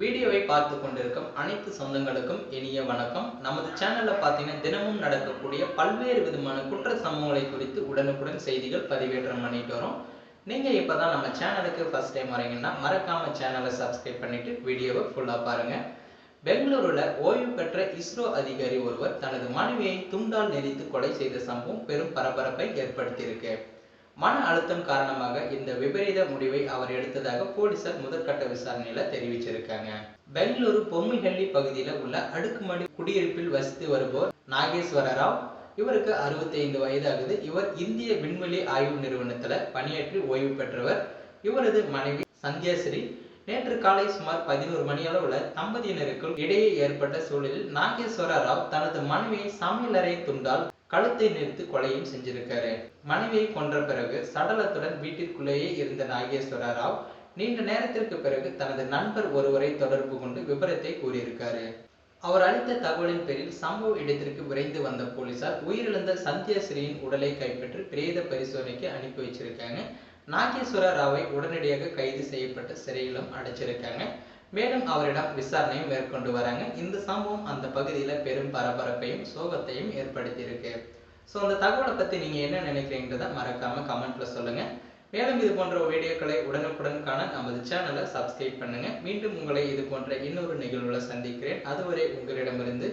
வீடியோவை பார்த்து கொண்டிருக்கும் அனைத்து சொந்தங்களுக்கும் இனிய வணக்கம். நமது சேனல்ல பார்த்தீங்கன்னா தினமும் நடக்கக்கூடிய பல்வேறு விதமான குற்ற சம்பவங்களை குறித்து உடனுக்குடன் செய்திகள் பதிவேற்றம் பண்ணிட்டு வரோம். நீங்க இப்பதான் நம்ம சேனலுக்கு ஃபர்ஸ்ட் டைம் வரீங்கன்னா மறக்காம சேனலை சப்ஸ்கிரைப் பண்ணிட்டு வீடியோவை ஃபுல்லா பாருங்க. பெங்களூருல ஓய்வு பெற்ற இஸ்ரோ அதிகாரி ஒருவர் தனது மனைவியை துண்டால் நெரித்து கொலை செய்த சம்பவம் பெரும் பரபரப்பை ஏற்படுத்தியிருக்கு. மன அழுத்தம் காரணமாக இந்த விபரீத முடிவை அவர் எடுத்ததாக போலீசார் முதற்கட்ட விசாரணையில தெரிவிச்சிருக்காங்க. பெங்களூரு பொம்மிஹள்ளி பகுதியில உள்ள அடுக்குமாடி குடியிருப்பில் வசித்து வருவோர் நாகேஸ்வர ராவ் இவருக்கு 65 வயதாகுது. இவர் இந்திய விண்வெளி ஆய்வு நிறுவனத்துல பணியாற்றி ஓய்வு பெற்றவர். இவரது மனைவி சந்தியாஸ்ரீ நேற்று காலை சுமார் பதினோரு மணி அளவுல தம்பதியினருக்குள் இடையே ஏற்பட்ட சூழலில் நாகேஸ்வர ராவ் தனது மனைவியை சமையலறை துண்டால் கழுத்தை நிறுத்து கொலையும் செஞ்சிருக்காரு. மனைவியை கொன்ற பிறகு சடலத்துடன் வீட்டிற்குள்ளேயே இருந்த நாகேஸ்வர ராவ் நீண்ட நேரத்திற்கு பிறகு தனது நண்பர் ஒருவரை தொடர்பு கொண்டு விபரத்தை கூறியிருக்காரு. அவர் அளித்த தகவலின் பேரில் சம்பவ இடத்திற்கு விரைந்து வந்த போலீசார் உயிரிழந்த சந்தியாஸ்ரீயின் உடலை கைப்பற்றி பிரேத பரிசோதனைக்கு அனுப்பி வச்சிருக்காங்க. நாகேஸ்வர ராவை உடனடியாக கைது செய்யப்பட்டு சிறையிலும் அடைச்சிருக்காங்க. மேலும் அவரிடம் விசாரணையும் மேற்கொண்டு வராங்க. இந்த சம்பவம் அந்த பகுதியில பெரும் பரபரப்பையும் சோகத்தையும் ஏற்படுத்தியிருக்கு. ஸோ அந்த தகவலை பத்தி நீங்க என்ன நினைக்கிறீங்கிறத மறக்காம கமெண்ட்ல சொல்லுங்க. மேலும் இது போன்ற வீடியோக்களை உடனுக்குடன் காண நமது சேனலை சப்ஸ்கிரைப் பண்ணுங்க. மீண்டும் உங்களை இது போன்ற இன்னொரு நிகழ்வுல சந்திக்கிறேன். அதுவரை உங்களிடமிருந்து